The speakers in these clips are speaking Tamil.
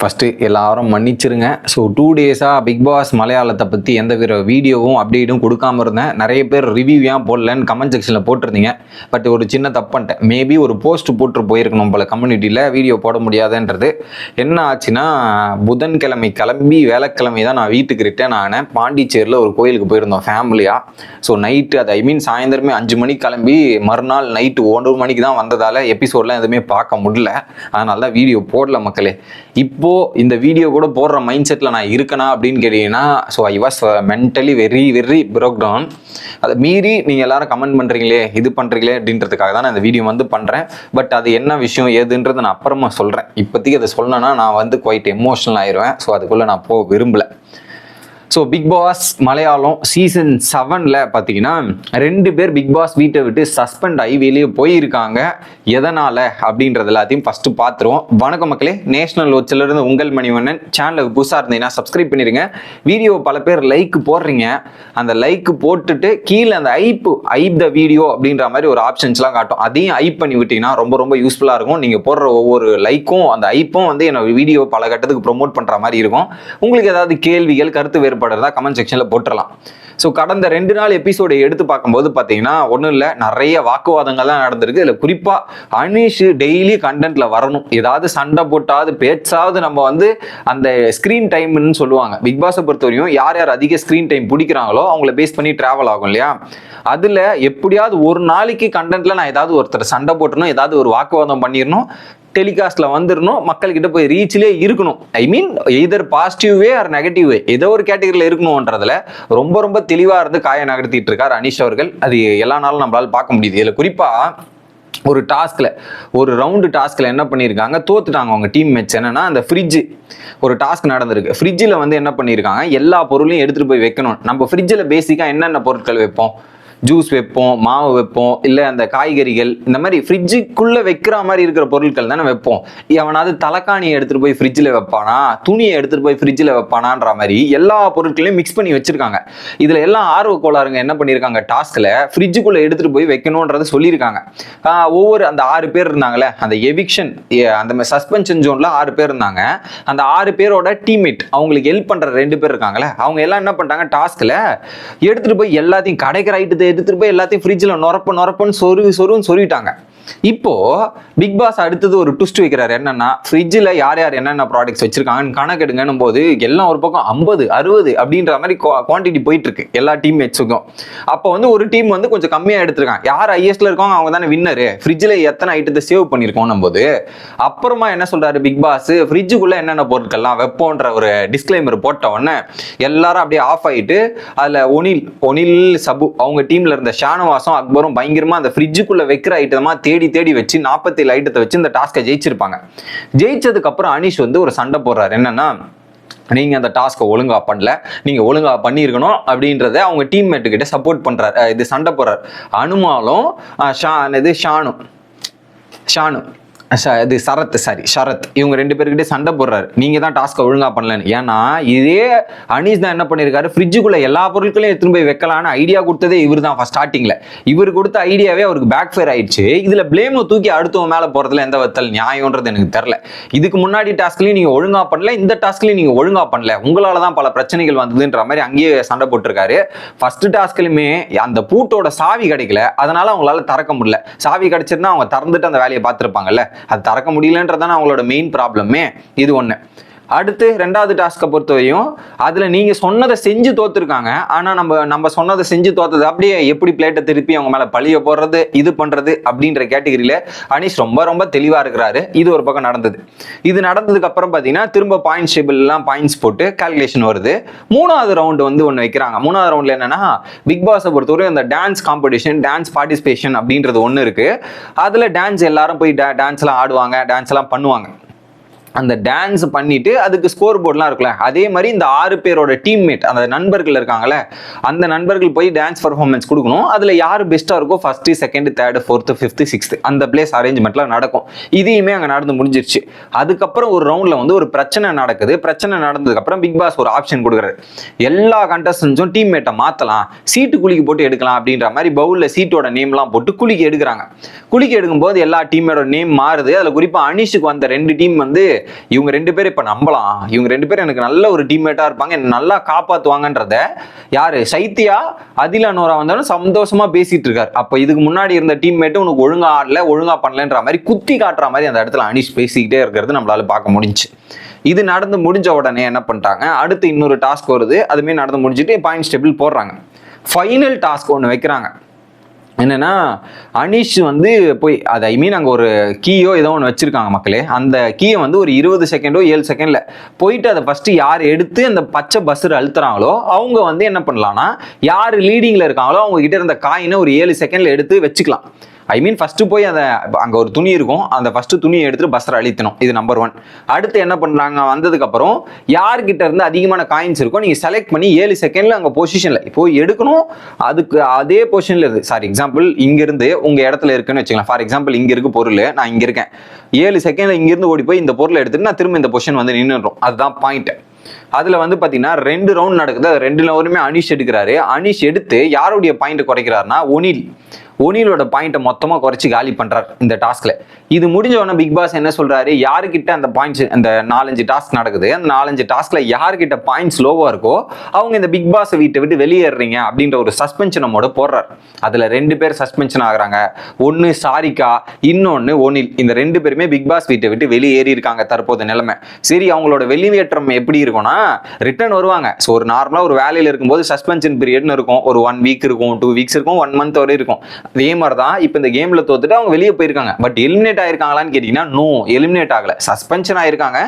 ஃபஸ்ட்டு எல்லாரும் மன்னிச்சிருங்க. ஸோ டூ டேஸாக பிக் பாஸ் மலையாளத்தை பற்றி எந்த வித வீடியோவும் அப்டேட்டும் கொடுக்காம இருந்தேன். நிறைய பேர் ரிவ்யூ ஏன் போடலன்னு கமெண்ட் செக்ஷனில் போட்டிருந்தீங்க. பட் ஒரு சின்ன தப்பன்ட்டேன் மேபி ஒரு போஸ்ட் போட்டு போயிருக்கணும் போல கம்யூனிட்டியில் வீடியோ போட முடியாதுன்றது. என்ன ஆச்சுன்னா புதன்கிழமை கிளம்பி வேலைக்கிழமை தான் நான் வீட்டுக்கு ரிட்டர்ன் ஆனேன். பாண்டிச்சேரியில் ஒரு கோயிலுக்கு போயிருந்தோம் ஃபேமிலியாக ஸோ நைட்டு அது ஐ மீன் சாயந்தரமே அஞ்சு மணிக்கு கிளம்பி மறுநாள் நைட்டு ஒன்றரை மணிக்கு தான் வந்ததால் எபிசோட்லாம் எதுவுமே பார்க்க முடியல. அதனால தான் வீடியோ போடல மக்களே. இப்போ இந்த வீடியோ கூட போடுற மைண்ட் செட்டில் நான் இருக்கனா அப்படின்னு கேட்டீங்கன்னா so I was mentally very very broke down அதை மீறி நீங்கள் எல்லாரும் கமெண்ட் பண்ணுறீங்களே இது பண்ணுறீங்களே அப்படின்றதுக்காக தான் நான் இந்த வீடியோ வந்து பண்ணுறேன் பட் அது என்ன விஷயம் ஏதுன்றதை நான் அப்புறமா சொல்கிறேன் இப்போதைக்கு அதை சொல்லணும்னா நான் வந்து குவைட் எமோஷனல் ஆயிடுவேன். ஸோ அதுக்குள்ளே நான் போக விரும்பலை. So big boss Malayalam season செவனில் பார்த்தீங்கன்னா ரெண்டு பேர் பிக் பாஸ் வீட்டை விட்டு சஸ்பெண்ட் ஆகி வெளியே போயிருக்காங்க. எதனால்? அப்படின்றது எல்லாத்தையும் ஃபஸ்ட்டு பார்த்துருவோம் வணக்கம் மக்களே நேஷனல் இருந்து உங்கள் மணிவண்ணன். சேனலுக்கு புதுசாக இருந்தீங்கன்னா சப்ஸ்கிரைப் பண்ணிடுங்க. வீடியோ பல பேர் லைக் போடுறீங்க. அந்த லைக் போட்டுட்டு கீழே அந்த ஐப்பு ஐப் த வீடியோ அப்படின்ற மாதிரி ஒரு ஆப்ஷன்ஸ்லாம் காட்டும். அதையும் ஐப் பண்ணி விட்டீங்கன்னா ரொம்ப ரொம்ப யூஸ்ஃபுல்லாக இருக்கும். நீங்கள் போடுற ஒவ்வொரு லைக்கும் அந்த ஐப்பும் வந்து என்னோட வீடியோ பல கட்டத்துக்கு ப்ரோமோட் பண்ணுற மாதிரி இருக்கும். உங்களுக்கு ஏதாவது கேள்விகள் கருத்து வேறுபாடுறதா கமெண்ட் செக்ஷனில் போட்டுடலாம் ஸோ கடந்த ரெண்டு நாள் எபிசோடை எடுத்து பார்க்கும்போது பார்த்தீங்கன்னா ஒன்றும் இல்லை நிறைய வாக்குவாதங்கள்லாம் நடந்திருக்கு. இதில் குறிப்பாக அனீஷ் டெய்லி கண்டென்ட்ல வரணும். ஏதாவது சண்டை போட்டாவது பேச்சாவது நம்ம வந்து அந்த ஸ்க்ரீன் டைம்னு சொல்லுவாங்க. பிக் பாஸை பொறுத்தவரையும் யார் யார் அதிக ஸ்க்ரீன் டைம் பிடிக்கிறாங்களோ அவங்கள பேஸ் பண்ணி ட்ராவல் ஆகும் இல்லையா? அதில் எப்படியாவது ஒரு நாளைக்கு கண்டென்ட்ல நான் ஏதாவது ஒருத்தர் சண்டை போட்டணும் ஏதாவது ஒரு வாக்குவாதம் பண்ணிடணும். டெலிகாஸ்ட்ல வந்துடணும் மக்கள்கிட்ட போய் ரீச்லேயே இருக்கணும். I mean either positive way or negative way ஏதோ ஒரு கேட்டகரியில் இருக்கணும்ன்றதுல ரொம்ப ரொம்ப தெளிவாக இருந்து காய நகர்த்திட்டு இருக்கார் அனீஷ் அவர்கள். அது எல்லா நாளும் நம்மளால பார்க்க முடியுது. இதில் குறிப்பாக ஒரு டாஸ்கில் ஒரு ரவுண்டு டாஸ்கில் என்ன பண்ணியிருக்காங்க? தோத்துட்டாங்க அவங்க டீம் மேட்ச் என்னன்னா அந்த ஃப்ரிட்ஜு ஒரு டாஸ்க் நடந்திருக்கு. ஃப்ரிட்ஜில் வந்து என்ன பண்ணியிருக்காங்க? எல்லா பொருளையும் எடுத்துகிட்டு போய் வைக்கணும். நம்ம ஃப்ரிட்ஜில் பேசிக்காக என்னென்ன பொருட்கள் வைப்போம்? ஜூஸ் வைப்போம் மாவு வைப்போம் இல்லை அந்த காய்கறிகள் இந்த மாதிரி ஃப்ரிட்ஜுக்குள்ளே வைக்கிற மாதிரி இருக்கிற பொருட்கள் தானே வைப்போம். எவனாவது தலைக்காணியை எடுத்துகிட்டு போய் ஃப்ரிட்ஜில் வைப்பானா? துணியை எடுத்துகிட்டு போய் ஃப்ரிட்ஜில் வைப்பானான்ற மாதிரி எல்லா பொருட்களையும் மிக்ஸ் பண்ணி வச்சுருக்காங்க. இதில் எல்லாம் ஆர்வ கோளாறுங்க என்ன பண்ணியிருக்காங்க டாஸ்கில் ஃப்ரிட்ஜுக்குள்ளே எடுத்துகிட்டு போய் வைக்கணுன்றதை சொல்லியிருக்காங்க ஒவ்வொரு அந்த ஆறு பேர் இருந்தாங்களே அந்த எவிக்ஷன் அந்த மாதிரி சஸ்பென்ஷன் ஜோனில் ஆறு பேர் இருந்தாங்க. அந்த ஆறு பேரோட டீம்மேட் அவங்களுக்கு ஹெல்ப் பண்ணுற ரெண்டு பேர் இருக்காங்களே அவங்க எல்லாம் என்ன பண்ணிட்டாங்க? டாஸ்கில் எடுத்துகிட்டு போய் எல்லாத்தையும் கடைக்கு ரைட்டு எடுத்துகிட்டு போய் எல்லாத்தையும் ஃப்ரிட்ஜில் நொறப்ப நொரப்பன்னு சொருவி சொருன்னு சொருவிட்டாங்க. இப்போ பிக் பாஸ் அடுத்தது ஒரு ட்விஸ்ட் வைக்கிறாரு. என்னன்னா ஃப்ரிட்ஜில் யார் யார் என்னென்ன ப்ராடக்ட்ஸ் வச்சிருக்காங்கன்னு கணக்கெடுங்கன்னும் போது எல்லாம் ஒரு பக்கம் ஐம்பது அறுபது அப்படின்ற மாதிரி குவான்டிட்டி போயிட்டு இருக்கு எல்லா டீம் மேட்ஸுக்கும் அப்போ வந்து ஒரு டீம் வந்து கொஞ்சம் கம்மியாக எடுத்திருக்காங்க. யார் ஹையஸ்ட்ல இருக்காங்க அவங்க தானே வின்னரு ஃப்ரிட்ஜில் எத்தனை ஐட்டத்தை சேவ் பண்ணியிருக்கோம் போது அப்புறமா என்ன சொல்றாரு பிக் பாஸ் ஃப்ரிட்ஜுக்குள்ள என்னென்ன பொருட்கள்லாம் வெப்போன்ற ஒரு டிஸ்க்ளைமர் போட்ட உடனே எல்லாரும் அப்படியே ஆஃப் ஆயிட்டு அதில் ஒனில் ஒனில் சபு அவங்க டீம்ல இருந்த ஷானவாசம் அக்பரும் பயங்கரமா அந்த ஃப்ரிட்ஜுக்குள்ள வைக்கிற ஐட்டமா தேடி தேடி வச்சு நாற்பத்தேழு ஐட்டத்தை வச்சு இந்த டாஸ்க்கை ஜெயிச்சிருப்பாங்க. ஜெயிச்சதுக்கப்புறம் அனிஷ் அனீஷ் வந்து ஒரு சண்டை போடுறாரு. என்னன்னா நீங்க அந்த டாஸ்க்கை ஒழுங்கா பண்ணல நீங்க ஒழுங்கா பண்ணியிருக்கணும் அப்படின்றத அவங்க டீம்மேட்டு கிட்ட சப்போர்ட் பண்றாரு. இது சண்டை போடுறாரு. அனுமாலும் ஷா இது ஷானு. ஷானு. இது சரத் சாரி ஷரத் இவங்க ரெண்டு பேர்கிட்ட சண்டை போடுறாரு. நீங்க தான் டாஸ்க்கை ஒழுங்கா பண்ணலன்னு. ஏன்னா இதே அனீஸ் தான் என்ன பண்ணியிருக்காரு ஃப்ரிட்ஜுக்குள்ள எல்லா பொருட்களையும் எடுத்துன்னு போய் வைக்கலான்னு ஐடியா கொடுத்ததே இவர் தான் ஃபர்ஸ்ட் ஸ்டார்டிங்ல இவர் கொடுத்த ஐடியாவே அவருக்கு பேக் ஃபேர் ஆயிடுச்சு. இதுல பிளேமை தூக்கி அடுத்தவன் மேல போறதுல எந்த விதத்தில் நியாயம்ன்றது எனக்கு தெரியல. இதுக்கு முன்னாடி டாஸ்க்லயும் நீங்க ஒழுங்கா பண்ணல இந்த டாஸ்க்லயும் நீங்க ஒழுங்கா பண்ணல. உங்களால தான் பல பிரச்சனைகள் வந்ததுன்ற மாதிரி அங்கேயே சண்டை போட்டிருக்காரு. ஃபர்ஸ்ட் டாஸ்க்லயுமே அந்த பூட்டோட சாவி கிடைக்கல. அதனால அவங்களால திறக்க முடியல. சாவி கிடைச்சிருந்தா அவங்க திறந்துட்டு அந்த வேலையை பார்த்துருப்பாங்கல்ல. அது திறக்க முடியலன்றதான அவங்களோட மெயின் ப்ராப்ளமே இது ஒன்று அடுத்து ரெண்டாவது டாஸ்க்கை பொறுத்தவரையும் அதில் நீங்கள் சொன்னதை செஞ்சு தோத்துருக்காங்க. ஆனால் நம்ம நம்ம சொன்னதை செஞ்சு தோத்தது அப்படியே எப்படி பிளேட்டை திருப்பி அவங்க மேலே பழிய போடுறது இது பண்ணுறது அப்படின்ற கேட்டகரியில் அனீஷ் ரொம்ப ரொம்ப தெளிவாக இருக்கிறாரு. இது ஒரு பக்கம் நடந்தது. இது நடந்ததுக்கு அப்புறம் பார்த்தீங்கன்னா திரும்ப பாயிண்ட்ஸ் டேபிள்லாம் எல்லாம் பாயிண்ட்ஸ் போட்டு கால்குலேஷன் வருது. மூணாவது ரவுண்டு வந்து ஒன்று வைக்கிறாங்க. மூணாவது ரவுண்டில் என்னென்னா பிக் பாஸை பொறுத்தவரை அந்த டான்ஸ் காம்படிஷன் டான்ஸ் பார்ட்டிசிபேஷன் அப்படின்றது ஒன்று இருக்குது அதில் டான்ஸ் எல்லாரும் போய் டான்ஸ் டான்ஸ்லாம் ஆடுவாங்க டான்ஸ்லாம் பண்ணுவாங்க. அந்த டான்ஸ் பண்ணிட்டு அதுக்கு ஸ்கோர் போர்ட்லாம் இருக்குல்ல அதே மாதிரி இந்த ஆறு பேரோட டீம்மேட் அந்த நண்பர்கள் இருக்காங்கல்ல அந்த நண்பர்கள் போய் டான்ஸ் பர்ஃபார்மன்ஸ் கொடுக்கணும். அதில் யார் பெஸ்ட்டாக இருக்கோ first second third fourth fifth sixth அந்த பிளேஸ் அரேஞ்ச்மெண்ட்லாம் நடக்கும். இதையுமே அங்கே நடந்து முடிஞ்சிருச்சு. அதுக்கப்புறம் ஒரு ரவுண்டில் வந்து ஒரு பிரச்சனை நடக்குது. பிரச்சனை நடந்ததுக்கப்புறம் பிக் பாஸ் ஒரு ஆப்ஷன் கொடுக்குறாரு. எல்லா கண்டஸ்டன்ஸும் டீம்மேட்டை மாற்றலாம் சீட்டு குலுக்கி போட்டு எடுக்கலாம் அப்படின்ற மாதிரி பவுலில் சீட்டோட நேம்லாம் போட்டு குலுக்கி எடுக்கிறாங்க. குளிக்க எடுக்கும்போது எல்லா டீமோட நேம் மாறுது. அதில் குறிப்பாக அனிஷுக்கு வந்த ரெண்டு டீம் வந்து இவங்க ரெண்டு பேரும் இப்போ நம்பலாம். இவங்க ரெண்டு பேரும் எனக்கு நல்ல ஒரு டீம்மேட்டாக இருப்பாங்க. என்னை நல்லா காப்பாற்றுவாங்கன்றத யார்? சைத்தியா அதிலா நோரா வந்தாலும் சந்தோஷமாக பேசிகிட்டு இருக்கார். அப்போ இதுக்கு முன்னாடி இருந்த டீம்மேட்டு உனக்கு ஒழுங்காக ஆடல ஒழுங்காக பண்ணலன்ற மாதிரி குத்தி காட்டுற மாதிரி அந்த இடத்துல அனிஷ் பேசிக்கிட்டே இருக்கிறது நம்மளால பார்க்க முடிஞ்சுச்சு இது நடந்து முடிஞ்ச உடனே என்ன பண்ணிட்டாங்க? அடுத்து இன்னொரு டாஸ்க் வருது. அதுமாரி நடந்து முடிஞ்சுட்டு பாயிண்ட்ஸ் டேபிள் போடுறாங்க. ஃபைனல் டாஸ்க் ஒன்று வைக்கிறாங்க. என்னன்னா அனீஷ் வந்து போய் அது ஐ மீன் அங்கே ஒரு கீயோ ஏதோ ஒன்று வச்சுருக்காங்க மக்களே. அந்த கீயை வந்து ஒரு இருபது செகண்டோ ஏழு செகண்டில் போயிட்டு அதை ஃபஸ்ட்டு யார் எடுத்து அந்த பச்சை பஸ்ஸில் அழுத்துறாங்களோ அவங்க வந்து என்ன பண்ணலாம்னா யார் லீடிங்கில் இருக்காங்களோ அவங்க கிட்ட இருந்த காயினை ஒரு ஏழு செகண்டில் எடுத்து வச்சுக்கலாம். ஐ மீன் ஃபஸ்ட்டு போய் அதை அங்கே ஒரு துணி இருக்கும். அந்த ஃபஸ்ட்டு துணியை எடுத்துட்டு பஸ்ஸில் அழித்தணும். இது நம்பர் ஒன் அடுத்து என்ன பண்ணுறாங்க வந்ததுக்கப்புறம் யார்கிட்ட இருந்து அதிகமான காயின்ஸ் இருக்கோ நீங்கள் செலக்ட் பண்ணி ஏழு செகண்டில் அங்கே பொசிஷனில் இப்போ எடுக்கணும். அதுக்கு அதே பொசிஷனில் இருக்குது சாரி எக்ஸாம்பிள் இங்கேருந்து உங்கள் இடத்துல இருக்குன்னு வச்சுக்கலாம் ஃபார் எக்ஸாம்பிள் இங்கே இருக்கு பொருள் நான் இங்கே இருக்கேன். ஏழு செகண்டில் இங்கேருந்து ஓடி போய் இந்த பொருளை எடுத்துட்டு நான் திரும்ப இந்த பொசிஷன் வந்து நின்றுடும் அதுதான் பாயிண்ட் அதில் வந்து பார்த்தீங்கன்னா ரெண்டு ரவுண்ட் நடக்குது. அது ரெண்டு ரவுண்டுமே அனிஷ் எடுக்கிறாரு. அனிஷ் எடுத்து யாருடைய பாயிண்ட் குறைக்கிறாருன்னா ஒனில். ஒனிலோட பாயிண்ட்டை மொத்தமாக குறைச்சி காலி பண்ணுறார் இந்த டாஸ்கில் இது முடிஞ்ச உடனே பிக் பாஸ் என்ன சொல்கிறாரு யாருக்கிட்ட அந்த பாயிண்ட்ஸ் அந்த நாலஞ்சு டாஸ்க் நடக்குது? அந்த நாலஞ்சு டாஸ்கில் யாருக்கிட்ட பாயிண்ட்ஸ் லோவாக இருக்கோ அவங்க இந்த பிக் பாஸ் வீட்டை விட்டு வெளியேறீங்க அப்படின்ற ஒரு சஸ்பென்ஷன் நம்மோட போடுறார். அதில் ரெண்டு பேர் சஸ்பென்ஷன் ஆகுறாங்க. ஒன்று சாரிகா இன்னொன்று ஒனில். இந்த ரெண்டு பேருமே பிக் பாஸ் வீட்டை விட்டு வெளியேறி இருக்காங்க தற்போது நிலைமை. சரி அவங்களோட வெளியேற்றம் எப்படி இருக்கும்னா ரிட்டர்ன் வருவாங்க. ஸோ ஒரு நார்மலாக ஒரு வேலையில் இருக்கும்போது சஸ்பென்ஷன் பீரியட்னு இருக்கும். ஒரு ஒன் வீக் இருக்கும் டூ வீக்ஸ் இருக்கும் ஒன் மந்த் வரை இருக்கும். அதே மாதிரி தான் இப்போ இந்த கேமில் தோத்துட்டு அவங்க வெளியே போயிருக்காங்க. பட் எலிமினேட் ஆயிருக்காங்களான்னு கேட்டிங்கன்னா நோ எலிமினேட் ஆகலை. சஸ்பென்ஷன் ஆயிருக்காங்க.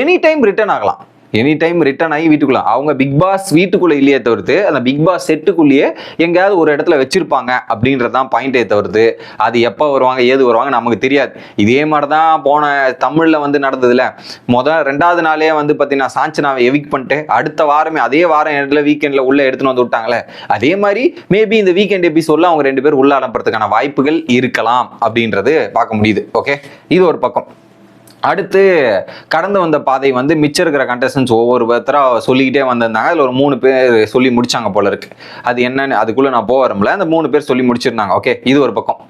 எனி டைம் ரிட்டர்ன் ஆகலாம். எனி டைம் ரிட்டர்ன் ஆகி வீட்டுக்குள்ள. அவங்க பிக் பாஸ் வீட்டுக்குள்ள இல்லையே தவிர்த்து அந்த பிக் பாஸ் செட்டுக்குள்ளேயே எங்கேயாவது ஒரு இடத்துல வச்சிருப்பாங்க அப்படின்றது தான் பாயிண்டே தவிர்த்து. அது எப்போ வருவாங்க ஏது வருவாங்க நமக்கு தெரியாது. இதே மாதிரி தான் போன தமிழில் வந்து நடந்ததுல. முதல் ரெண்டாவது நாளே வந்து பார்த்தீங்கன்னா சாஞ்சனாவை எவிக் பண்ணிட்டு அடுத்த வாரமே அதே வாரம் இடத்துல வீக்கெண்டில் உள்ள எடுத்துன்னு வந்து விட்டாங்களே. அதே மாதிரி மேபி இந்த வீக்கெண்ட் எபிசோடில் அவங்க ரெண்டு பேர் உள்ள அனுப்புறதுக்கான வாய்ப்புகள் இருக்கலாம் அப்படின்றது பார்க்க முடியுது. ஓகே இது ஒரு பக்கம். அடுத்து கடந்து வந்த பாதை வந்து மிச்சம் இருக்கிற கண்டஸ்டன்ஸ் ஒவ்வொருத்தராக சொல்லிக்கிட்டே வந்திருந்தாங்க. அதில் ஒரு மூணு பேர் சொல்லி முடிச்சாங்க போல இருக்கு. அது என்னன்னு அதுக்குள்ளே நான் போக வரும்ல அந்த மூணு பேர் சொல்லி முடிச்சிருந்தாங்க. ஓகே இது ஒரு பக்கம்.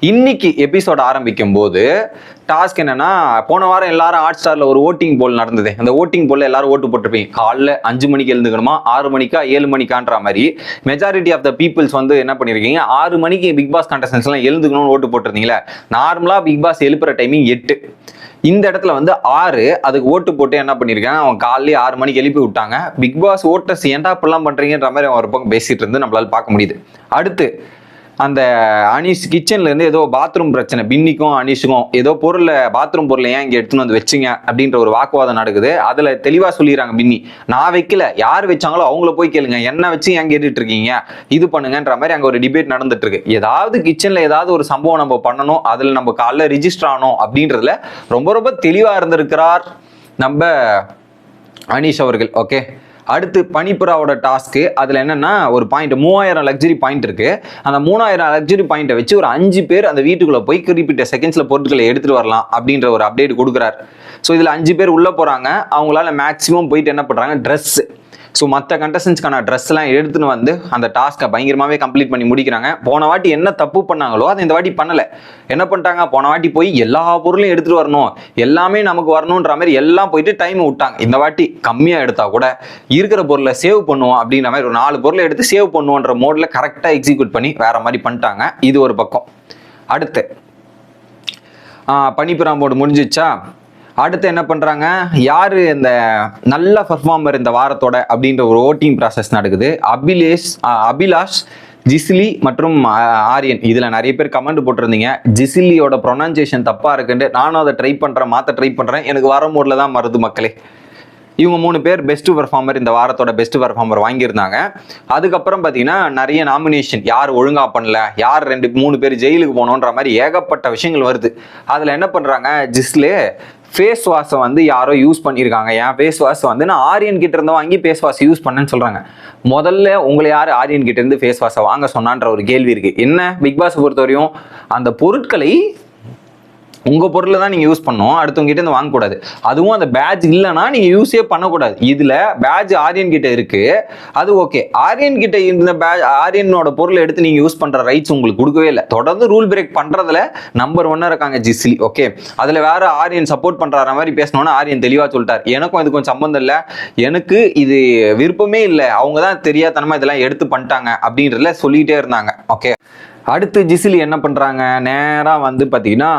இன்னைக்கு எபிசோட் ஆரம்பிக்கும் போது டாஸ்க் என்னன்னா போன வாரம் எல்லாரும் ஹாட் ஸ்டார்ல ஒரு ஓட்டிங் போல் நடந்தது. அந்த ஓட்டிங் போல எல்லாரும் ஓட்டு போட்டிருப்பீங்க. காலைல அஞ்சு மணிக்கு எழுந்துக்கணுமா? ஆறு மணிக்கா? ஏழு மணிக்கான்ற மாதிரி. மெஜாரிட்டி ஆஃப் த பீப்புள்ஸ் வந்து என்ன பண்ணிருக்கீங்க? ஆறு மணிக்கு பிக் பாஸ் கண்டஸ்டன்ஸ் எல்லாம் எழுந்துக்கணும்னு ஓட்டு போட்டிருந்தீங்களா நார்மலா பிக் பாஸ் எழுப்புற டைமிங் எட்டு. இந்த இடத்துல வந்து ஆறு அதுக்கு ஓட்டு போட்டு என்ன பண்ணியிருக்காங்க அவன் காலையிலே ஆறு மணிக்கு எழுப்பி விட்டாங்க. பிக் பாஸ் ஓட்டர்ஸ் ஏன்டா இப்படிலாம் பண்றீங்கன்ற மாதிரி அவன் ஒரு பக்கம் பேசிட்டு இருந்து நம்மளால பார்க்க முடியுது. அடுத்து அந்த அனீஷ் கிச்சன்லேருந்து ஏதோ பாத்ரூம் பிரச்சனை பின்னிக்கும் அனீஷுக்கும் ஏதோ பொருளை பாத்ரூம் பொருளை ஏன் இங்கே எடுத்துன்னு வந்து வச்சிங்க அப்படின்ற ஒரு வாக்குவாதம் நடக்குது. அதில் தெளிவாக சொல்லிடுறாங்க பின்னி. நான் வைக்கல. யார் வச்சாங்களோ அவங்கள போய் கேளுங்க. என்ன வச்சு ஏன் கேட்டுட்டு இருக்கீங்க? இது பண்ணுங்கன்ற மாதிரி அங்கே ஒரு டிபேட் நடந்துட்டு இருக்கு. ஏதாவது கிச்சனில் ஏதாவது ஒரு சம்பவம் நம்ம பண்ணணும். அதில் நம்ம காலைல ரிஜிஸ்டர் ஆனோம் அப்படின்றதுல ரொம்ப ரொம்ப தெளிவாக இருந்திருக்கிறார் நம்ம அனீஷ் அவர்கள். ஓகே அடுத்து பனிப்புறாவோட டாஸ்க்கு அதில் என்னென்னா ஒரு பாயிண்ட் மூவாயிரம் லக்ஸரி பாயிண்ட் இருக்குது அந்த மூணாயிரம் லக்ஸரி பாயிண்ட்டை வச்சு ஒரு அஞ்சு பேர் அந்த வீட்டுக்குள்ளே போய் குறிப்பிட்ட செகண்ட்ஸில் பொருட்களை எடுத்துகிட்டு வரலாம் அப்படின்ற ஒரு அப்டேட் கொடுக்குறாரு. ஸோ இதில் அஞ்சு பேர் உள்ளே போகிறாங்க அவங்களால மேக்ஸிமம் போயிட்டு என்ன பண்ணுறாங்க ட்ரெஸ் ஸோ மற்ற கண்டஸ்டன்ஸ்க்கான ட்ரெஸ்லாம் எடுத்துன்னு வந்து அந்த டாஸ்க்கை பயங்கரமாகவே கம்ப்ளீட் பண்ணி முடிக்கிறாங்க. போன வாட்டி என்ன தப்பு பண்ணாங்களோ அதை இந்த வாட்டி பண்ணலை. என்ன பண்ணிட்டாங்க? போன வாட்டி போய் எல்லா பொருளையும் எடுத்துகிட்டு வரணும். எல்லாமே நமக்கு வரணுன்ற மாதிரி எல்லாம் போயிட்டு டைம் விட்டாங்க. இந்த வாட்டி கம்மியாக எடுத்தால் கூட இருக்கிற பொருளை சேவ் பண்ணுவோம் அப்படின்ற மாதிரி ஒரு நாலு பொருளை எடுத்து சேவ் பண்ணுவோன்ற மோடில் கரெக்டாக எக்ஸிக்யூட் பண்ணி வேற மாதிரி பண்ணிட்டாங்க. இது ஒரு பக்கம். அடுத்து பனிப்புறாம்போடு முடிஞ்சிச்சா? அடுத்து என்ன பண்ணுறாங்க யார் இந்த நல்ல பர்ஃபார்மர் இந்த வாரத்தோட அப்படின்ற ஒரு ஓட்டிங் ப்ராசஸ் நடக்குது. அபிலேஷ் அபிலாஷ் ஜிஸ்லி மற்றும் ஆரியன். இதில் நிறைய பேர் கமெண்ட் போட்டிருந்தீங்க. ஜிஸ்லியோட ப்ரொனன்சியேஷன் தப்பாக இருக்குன்ட்டு நானும் அதை ட்ரை பண்ணுறேன் மாற்ற ட்ரை பண்ணுறேன் எனக்கு வர மூடில் தான் மருது மக்களே. இவங்க மூணு பேர் பெஸ்ட் பர்ஃபார்மர் இந்த வாரத்தோட பெஸ்ட் பர்ஃபார்மர் வாங்கியிருந்தாங்க. அதுக்கப்புறம் பார்த்தீங்கன்னா நிறைய நாமினேஷன் யார் ஒழுங்காக பண்ணல யார் ரெண்டு மூணு பேர் ஜெயிலுக்கு போகணுன்ற மாதிரி ஏகப்பட்ட விஷயங்கள் வருது. அதில் என்ன பண்ணுறாங்க ஜிஸ்லே ஃபேஸ் வாஷை வந்து யாரோ யூஸ் பண்ணியிருக்காங்க. என் ஃபேஸ் வாஷ் வந்து நான் ஆரியன் கிட்ட இருந்து வாங்கி ஃபேஸ் வாஷ் யூஸ் பண்ணேன்னு சொல்கிறாங்க முதல்ல உங்களை யார் ஆரியன் கிட்ட இருந்து ஃபேஸ் வாஷை வாங்க சொன்னான்ற ஒரு கேள்வி இருக்குது என்ன? பிக் பாஸ் பொறுத்தவரையும் அந்த பொருட்களை உங்கள் பொருளை தான் நீங்கள் யூஸ் பண்ணணும். அடுத்தவங்ககிட்ட இருந்து வாங்கக்கூடாது. அதுவும் அந்த பேட்ச் இல்லைன்னா நீங்கள் யூஸே பண்ணக்கூடாது. இதில் பேட்ச் ஆரியன் கிட்ட இருக்கு. அது ஓகே ஆரியன் கிட்ட இருந்த பேட்ச் ஆரியனோட பொருளை எடுத்து நீங்கள் யூஸ் பண்ணுற ரைட்ஸ் உங்களுக்கு கொடுக்கவே இல்லை. தொடர்ந்து ரூல் பிரேக் பண்ணுறதுல நம்பர் ஒன்னாக இருக்காங்க ஜிஸ்லி. ஓகே அதில் வேற ஆரியன் சப்போர்ட் பண்ணுற மாதிரி பேசணும்னா ஆரியன் தெளிவாக சொல்லிட்டார். எனக்கும் இது கொஞ்சம் சம்மந்தம் இல்லை. எனக்கு இது விருப்பமே இல்லை. அவங்க தான் தெரியாதனமாக இதெல்லாம் எடுத்து பண்ணிட்டாங்க அப்படின்றதுல சொல்லிகிட்டே இருந்தாங்க. ஓகே அடுத்து ஜிசிலி என்ன பண்ணுறாங்க நேராக வந்து பார்த்தீங்கன்னா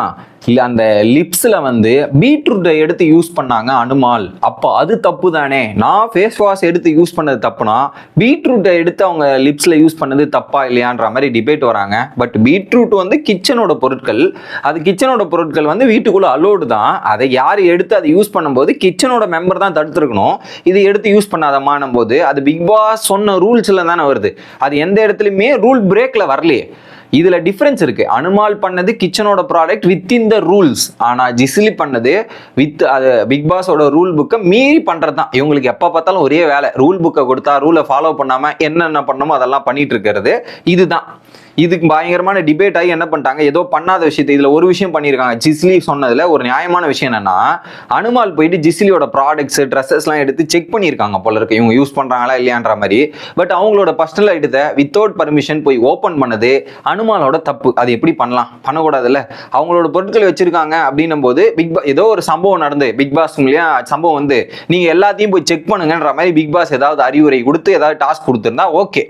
இல்லை அந்த லிப்ஸில் வந்து பீட்ரூட்டை எடுத்து யூஸ் பண்ணாங்க அனுமால். அப்போ அது தப்பு தானே நான் ஃபேஸ் வாஷ் எடுத்து யூஸ் பண்ணது தப்புனா பீட்ரூட்டை எடுத்து அவங்க லிப்ஸில் யூஸ் பண்ணது தப்பா இல்லையான்ற மாதிரி டிபேட் வராங்க. பட் பீட்ரூட் வந்து கிச்சனோட பொருட்கள். அது கிச்சனோட பொருட்கள் வந்து வீட்டுக்குள்ளே அலோடு தான். அதை யார் எடுத்து அதை யூஸ் பண்ணும்போது கிச்சனோட மெம்பர் தான் தடுத்துருக்கணும். இது எடுத்து யூஸ் பண்ணாதமானும் போது அது பிக் பாஸ் சொன்ன ரூல்ஸில் தானே வருது. அது எந்த இடத்துலையுமே ரூல் பிரேக்கில் வரலையே. இதில் டிஃப்ரென்ஸ் இருக்கு. அனுமால் பண்ணது கிச்சனோட product with in the rules ஆனால் ஜிஸ்லி பண்ணது வித் அது பிக் பாஸோட ரூல் புக்கை மீறி பண்ணுறது தான் இவங்களுக்கு எப்போ பார்த்தாலும் ஒரே வேலை. ரூல் புக்கை கொடுத்தா ரூலை ஃபாலோ பண்ணாமல் என்னென்ன பண்ணணுமோ அதெல்லாம் பண்ணிட்டு இருக்கிறது. இதுதான். இதுக்கு பயங்கரமான டிபேட் ஆகி என்ன பண்ணிட்டாங்க? ஏதோ பண்ணாத விஷயத்தை இதுல ஒரு விஷயம் பண்ணியிருக்காங்க. ஜிஸ்லி சொன்னதுல ஒரு நியாயமான விஷயம் என்னன்னா அனுமால் போயிட்டு ஜிஸ்லியோட ப்ராடக்ட்ஸ் ட்ரெஸ்ஸஸ்லாம் எடுத்து செக் பண்ணியிருக்காங்க போல இருக்கு. இவங்க யூஸ் பண்றாங்களா இல்லையான்ற மாதிரி. பட் அவங்களோட பர்சனல் ஐட்டத்தை வித்தவுட் பர்மிஷன் போய் ஓப்பன் பண்ணது அனுமாலோட தப்பு. அது எப்படி பண்ணலாம்? பண்ணக்கூடாதுல்ல. அவங்களோட பொருட்களை வச்சிருக்காங்க அப்படின்னும் போது பிக் பா ஏதோ ஒரு சம்பவம் நடந்து பிக் பாஸ் சம்பவம் வந்து நீங்க எல்லாத்தையும் போய் செக் பண்ணுங்கன்ற மாதிரி பிக் பாஸ் ஏதாவது அறிவுரை கொடுத்து ஏதாவது டாஸ்க் கொடுத்துருந்தா ஓகே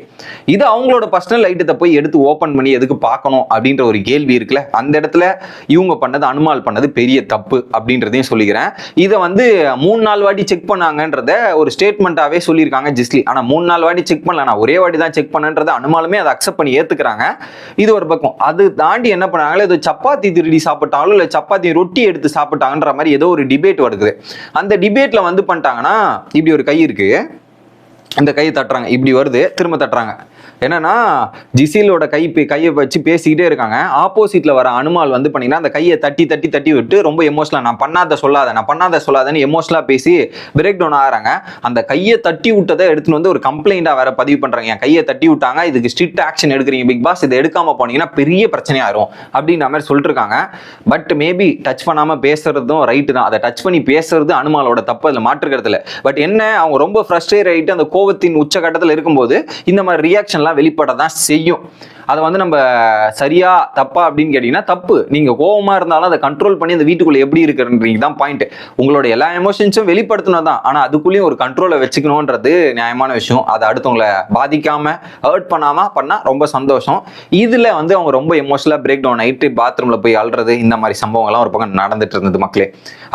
இது அவங்களோட பர்சனல் ஐட்டத்தை போய் எடுத்து ஓப்பன் ஓப்பன் பண்ணி எதுக்கு பார்க்கணும் அப்படின்ற ஒரு கேள்வி இருக்குல்ல? அந்த இடத்துல இவங்க பண்ணது அனுமால் பண்ணது பெரிய தப்பு அப்படின்றதையும் சொல்லிக்கிறேன். இதை வந்து மூணு நாள் வாட்டி செக் பண்ணாங்கன்றத ஒரு ஸ்டேட்மெண்ட்டாகவே சொல்லியிருக்காங்க ஜிஸ்லி. ஆனால் மூணு நாள் வாட்டி செக் பண்ணல நான் ஒரே வாட்டி தான் செக் பண்ணன்றதை அனுமாலுமே அதை அக்செப்ட் பண்ணி ஏற்றுக்கிறாங்க இது ஒரு பக்கம். அது தாண்டி என்ன பண்ணாங்களோ ஏதோ சப்பாத்தி திருடி சாப்பிட்டாலும் இல்லை சப்பாத்தி ரொட்டி எடுத்து சாப்பிட்டாங்கன்ற மாதிரி ஏதோ ஒரு டிபேட் வருது. அந்த டிபேட்டில் வந்து பண்ணிட்டாங்கன்னா இப்படி ஒரு கை இருக்குது இந்த கையை தட்டுறாங்க. இப்படி வருது திரும்ப தட்டுறாங்க. என்னன்னா ஜிசிலோட கை கையை வச்சு பேசிக்கிட்டே இருக்காங்க. ஆப்போசிட்ல வர அனுமால் வந்து பண்ணீங்கன்னா அந்த கையை தட்டி தட்டி தட்டி விட்டு ரொம்ப எமோஷனலா நான் பண்ணாத சொல்லாத நான் பண்ணாத சொல்லாதன்னு எமோஷனலா பேசி பிரேக் டவுன் ஆகிறாங்க. அந்த கையை தட்டி விட்டதை எடுத்துன்னு வந்து ஒரு கம்ப்ளைண்டா வேற பதிவு பண்றாங்க. என் கையை தட்டி விட்டாங்க இதுக்கு ஸ்ட்ரிக்ட் ஆக்ஷன் எடுக்கிறீங்க பிக் பாஸ் இதை எடுக்காம போனீங்கன்னா பெரிய பிரச்சனையாயிரும் அப்படின்ற மாதிரி சொல்லிட்டு இருக்காங்க. பட் மேபி டச் பண்ணாம பேசுறதும் ரைட்டு தான். அதை டச் பண்ணி பேசுறது அனுமாலோட தப்பு அதில் மாற்றுக்கிறது இல்லை. பட் என்ன அவங்க ரொம்ப ஃப்ரஸ்ட்ரேட் ஆகிட்டு அந்த கோவத்தின் உச்சகட்டத்தில் இருக்கும்போது இந்த மாதிரி ரியாக்ஷன்லாம் வெளிப்பட தான் செய்யும். அதை வந்து நம்ம சரியா தப்பா அப்படின்னு கேட்டிங்கன்னா தப்பு. நீங்கள் கோபமாக இருந்தாலும் அதை கண்ட்ரோல் பண்ணி அந்த வீட்டுக்குள்ளே எப்படி இருக்கிறன்றீங்க தான் பாயிண்ட் உங்களோட எல்லா எமோஷன்ஸும் வெளிப்படுத்தணும் தான் ஆனால் அதுக்குள்ளேயும் ஒரு கண்ட்ரோலை வச்சுக்கணுன்றது நியாயமான விஷயம். அதை அடுத்தவங்களை பாதிக்காமல் ஹர்ட் பண்ணாமல் பண்ணால் ரொம்ப சந்தோஷம். இதில் வந்து அவங்க ரொம்ப எமோஷனலாக பிரேக் டவுன் ஆகிட்டு பாத்ரூமில் போய் அழுறது இந்த மாதிரி சம்பவங்கள்லாம் ஒரு பக்கம் நடந்துட்டு இருந்தது மக்களே.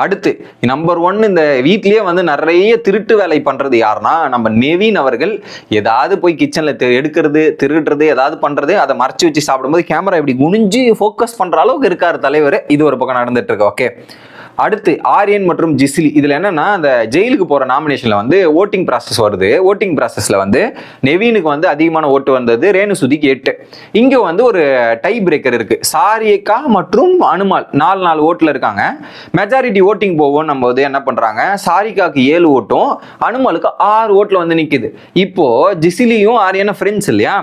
அடுத்து நம்பர் ஒன் இந்த வீட்லேயே வந்து நிறைய திருட்டு வேலை பண்ணுறது யாருன்னா நம்ம நெவின் அவர்கள். ஏதாவது போய் கிச்சனில் எடுக்கிற எடுக்கிறது திருடுறது ஏதாவது பண்றது அதை மறைச்சு வச்சு சாப்பிடும்போது கேமரா இப்படி குனிஞ்சு ஃபோக்கஸ் பண்ற அளவுக்கு இருக்காரு தலைவர். இது ஒரு பக்கம் நடந்துட்டு இருக்கு ஓகே அடுத்து ஆரியன் மற்றும் ஜிஸ்லி இதில் என்னன்னா அந்த ஜெயிலுக்கு போகிற நாமினேஷனில் வந்து ஓட்டிங் ப்ராசஸ் வருது. ஓட்டிங் ப்ராசஸில் வந்து நெவீனுக்கு வந்து அதிகமான ஓட்டு வந்தது ரேணு சுதிக்கு எட்டு. இங்கே வந்து ஒரு டை பிரேக்கர் இருக்கு. சாரியக்கா மற்றும் அனுமால் நாலு நாலு ஓட்டில் இருக்காங்க. மெஜாரிட்டி ஓட்டிங் போவோம் நம்ம வந்து என்ன பண்ணுறாங்க சாரிகாக்கு ஏழு ஓட்டும் அனுமாலுக்கு ஆறு ஓட்டில் வந்து நிற்குது இப்போ ஜிசிலியும் ஆரியனும் ஃப்ரெண்ட்ஸ் இல்லையா?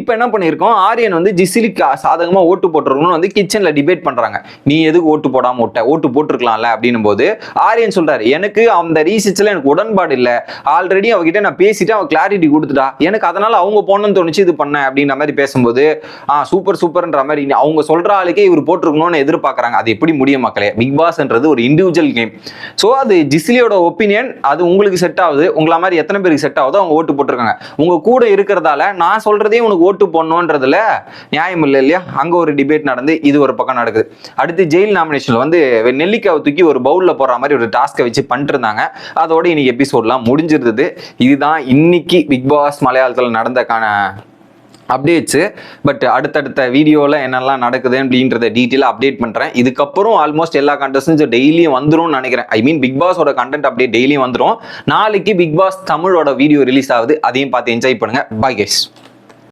இப்போ என்ன பண்ணியிருக்கோம்? ஆரியன் வந்து ஜிசிலிக்கு சாதகமாக ஓட்டு போட்டுருக்கணும்னு வந்து கிச்சனில் டிபேட் பண்ணுறாங்க நீ எதுக்கு ஓட்டு போடாமல் ஓட்ட ஓட்டு போட்டிருக்கலாம். போட்டிருக்கலாம்ல அப்படின்னும் போது ஆரியன் சொல்றாரு எனக்கு அந்த ரீசர்ச்ல எனக்கு உடன்பாடு இல்ல. ஆல்ரெடி அவகிட்ட நான் பேசிட்டு அவன் கிளாரிட்டி கொடுத்துட்டா. எனக்கு அதனால அவங்க போனோம்னு தோணுச்சு இது பண்ண அப்படின்ற மாதிரி பேசும்போது ஆ சூப்பர் சூப்பர்ன்ற மாதிரி அவங்க சொல்ற ஆளுக்கே இவர் போட்டிருக்கணும்னு எதிர்பார்க்கறாங்க. அது எப்படி முடியும் மக்களே? பிக் பாஸ்ன்றது ஒரு இண்டிவிஜுவல் கேம் ஸோ அது ஜிஸ்லியோட ஒப்பீனியன் அது உங்களுக்கு செட் ஆகுது. உங்களை மாதிரி எத்தனை பேருக்கு செட் ஆகுதோ அவங்க ஓட்டு போட்டிருக்காங்க. உங்க கூட இருக்கிறதால நான் சொல்றதே உனக்கு ஓட்டு போடணுன்றதுல நியாயம் இல்லை இல்லையா? அங்க ஒரு டிபேட் நடந்து இது ஒரு பக்கம் நடக்குது. அடுத்து ஜெயில் நாமினேஷன்ல வந்து நெல்லிக்காவை தூக்கி ஒரு பவுலில் போடுற மாதிரி ஒரு டாஸ்க்கை வச்சு பண்ணிட்டுருந்தாங்க. அதோட இன்னைக்கு எபிசோட்லாம் முடிஞ்சிருந்தது. இதுதான் இன்னைக்கு பிக் பாஸ் மலையாளத்தில் நடந்தக்கான அப்டேட்ஸு பட் அடுத்தடுத்த வீடியோவில் என்னெல்லாம் நடக்குது அப்படின்றத டீட்டெயிலாக அப்டேட் பண்ணுறேன் இதுக்கப்புறம் ஆல்மோஸ்ட் எல்லா கண்டஸ்டன்ஸும் டெய்லியும் வந்துரும்னு நினைக்கிறேன். ஐ மீன் பிக் பாஸோட கண்டென்ட் அப்படியே டெய்லியும் வந்துடும் நாளைக்கு பிக் பாஸ் தமிழோட வீடியோ ரிலீஸ் ஆகுது. அதையும் பார்த்து என்ஜாய் பண்ணுங்கள் பாய் கேஸ்